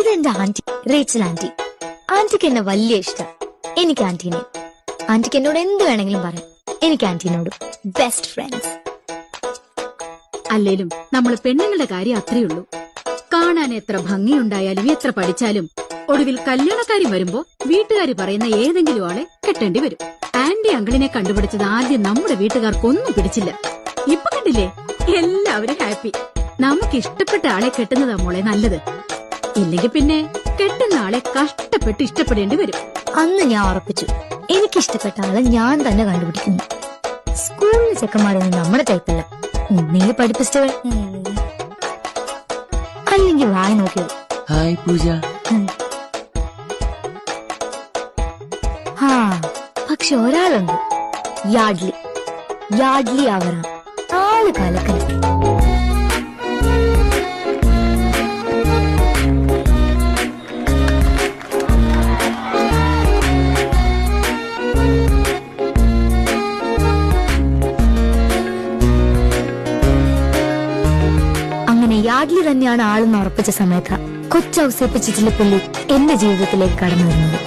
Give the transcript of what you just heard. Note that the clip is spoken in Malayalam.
ഇതെന്റെ ആന്റി റേച്ചൽ ആന്റി. ആന്റിക്ക് എന്നെ വലിയ ഇഷ്ടം. എനിക്ക് ആന്റീനെ. ആന്റിക്ക് എന്നോട് എന്ത് വേണമെങ്കിലും പറയാം. എനിക്ക് ആന്റീനോട് ബെസ്റ്റ് ഫ്രണ്ട്സ് അല്ലേലും നമ്മൾ പെണ്ണുങ്ങളുടെ കാര്യം അത്രേ ഉള്ളൂ. കാണാൻ എത്ര ഭംഗിയുണ്ടായാലും എത്ര പഠിച്ചാലും ഒടുവിൽ കല്യാണക്കാര്യം വരുമ്പോ വീട്ടുകാര് പറയുന്ന ഏതെങ്കിലും ആളെ കെട്ടേണ്ടി വരും. ആന്റി അങ്കിളിനെ കണ്ടുപിടിച്ചത് ആദ്യം നമ്മുടെ വീട്ടുകാർക്കൊന്നും പിടിച്ചില്ല. ഇപ്പൊ കണ്ടില്ലേ? എല്ലാവരും ഹാപ്പി നമുക്ക് ഇഷ്ടപ്പെട്ട ആളെ കെട്ടുന്നതാ മോളെ നല്ലത്. ഇല്ലെങ്കിൽ പിന്നെ കെട്ടുന്ന ആളെ കഷ്ടപ്പെട്ട് ഇഷ്ടപ്പെടേണ്ടി വരും. അന്ന് ഞാൻ ഉറപ്പിച്ചു. എനിക്ക് ഇഷ്ടപ്പെട്ട ആളെ ഞാൻ തന്നെ കണ്ടുപിടിക്കുന്നു. സ്കൂളിലെ ചെക്കന്മാരൊന്നും നമ്മുടെ ടൈപ്പല്ല നീ പഠിപ്പിച്ചവൾ അല്ലെങ്കിൽ വായി നോക്കിയത് ഹായ് പൂജ. ആ പക്ഷെ ഒരാളുണ്ട്. യാഡ്ലി യാഡ്ലി ആവറ. ആൾ കലക്കൽ യാഡ്ലി തന്നെയാണ് ആളെന്ന് ഉറപ്പിച്ച സമയത്ത് കൊച്ചൗസേപ്പിച്ചിട്ടുള്ള പുള്ളി എന്റെ ജീവിതത്തിലേക്ക് കടന്നു വരുന്നത്.